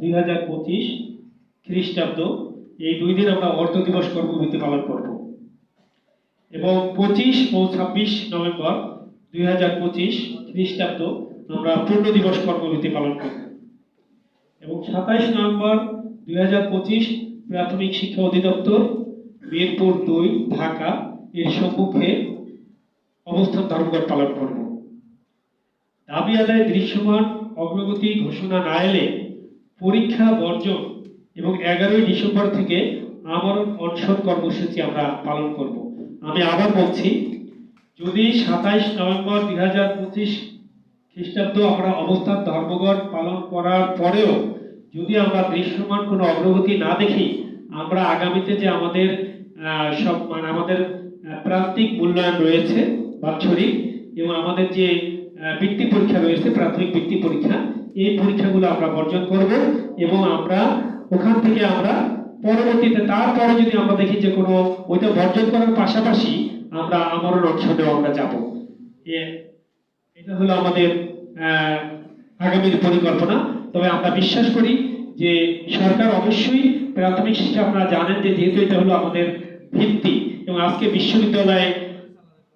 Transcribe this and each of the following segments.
দুই হাজার পঁচিশ খ্রিস্টাব্দ, এই দুই দিন আমরা অর্থ দিবস কর্মসূচি পালন করব। এবং পঁচিশ ও ছাব্বিশ নভেম্বর দুই হাজার পঁচিশ খ্রিস্টাব্দ আমরা পূর্ণ দিবস কর্মসূচি পালন করব। এবং সাতাইশ নভেম্বর দুই হাজার পঁচিশ প্রাথমিক শিক্ষা অধিদপ্তর, মিরপুর দুই, ঢাকা, এর সম্মুখে অবস্থান ধর্মঘট পালন করব। দাবি আদায় দৃশ্যমান অগ্রগতি ঘোষণা না এলে পরীক্ষা বর্জন এবং এগারোই ডিসেম্বর থেকে আমরণ অনশন কর্মসূচি আমরা পালন করব। আমি আবার বলছি, যদি সাতাইশ নভেম্বর দুই হাজার পঁচিশ খ্রিস্টাব্দ আমরা অবস্থান ধর্মঘট পালন করার পরেও যদি আমরা দৃশ্যমান কোনো অগ্রগতি না দেখি, আমরা আগামীতে যে আমাদের সব মানে আমাদের প্রান্তিক মূল্যায়ন রয়েছে বাৎসরিক এবং আমাদের যে বৃত্তি পরীক্ষা রয়েছে, প্রাথমিক বৃত্তি পরীক্ষা এই পরীক্ষাগুলো আমরা বর্জন করব এবং আমরা ওখান থেকে আমরা পরবর্তীতে তারপরে যদি আমরা দেখি যে কোনো ওইটা বর্জন করার পাশাপাশি আমরা আমরণ অংশনেও আমরা যাব। এটা হলো আমাদের আগামীর পরিকল্পনা। তবে আমরা বিশ্বাস করি যে সরকার অবশ্যই প্রাথমিক শিক্ষা আপনারা জানেন যে যেহেতু এটা হলো আমাদের ভিত্তি এবং আজকে বিশ্ববিদ্যালয়ে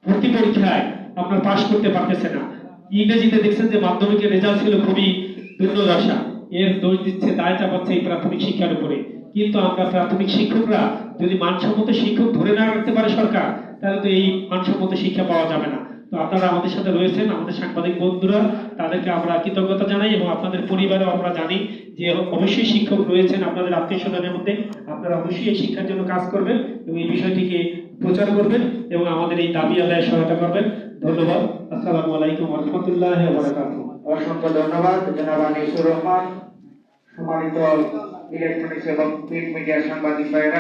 ভর্তি পরীক্ষায় আপনার পাশ করতে পারতেছে না ইংরেজিতে দেখছেন যে মাধ্যমিকের রেজাল্ট ছিল খুবই দুর্দশা এর দোষ দিচ্ছে, দায় চাপাচ্ছে এই প্রাথমিক শিক্ষার উপরে। কিন্তু আমরা প্রাথমিক শিক্ষকরা যদি মানসম্মত শিক্ষক ধরে না রাখতে পারে সরকার, তাহলে তো এই মানসম্মত শিক্ষা পাওয়া যাবে না। তো আপনারা আমাদের সাথে রয়েছেন, আমাদের সাংবাদিক বন্ধুরা, তাদেরকে আমরা কৃতজ্ঞতা জানাই এবং আপনাদের পরিবারেও আমরা জানি যে অবশ্যই শিক্ষক রয়েছেন আপনাদের আত্মীয় স্বজনের মধ্যে। আপনারা অবশ্যই এই শিক্ষার জন্য কাজ করবেন এবং এই বিষয়টিকে প্রচার করবেন এবং আমাদের এই দাবি আদায়ে সহায়তা করবেন। ধন্যবাদ। আসসালামু আলাইকুম রহমতুল্লাহ অসংখ্য ধন্যবাদ। রহমান, সম্মানিত ইলেকট্রনিক্স এবং প্রিন্ট মিডিয়া সাংবাদিক ভাইরা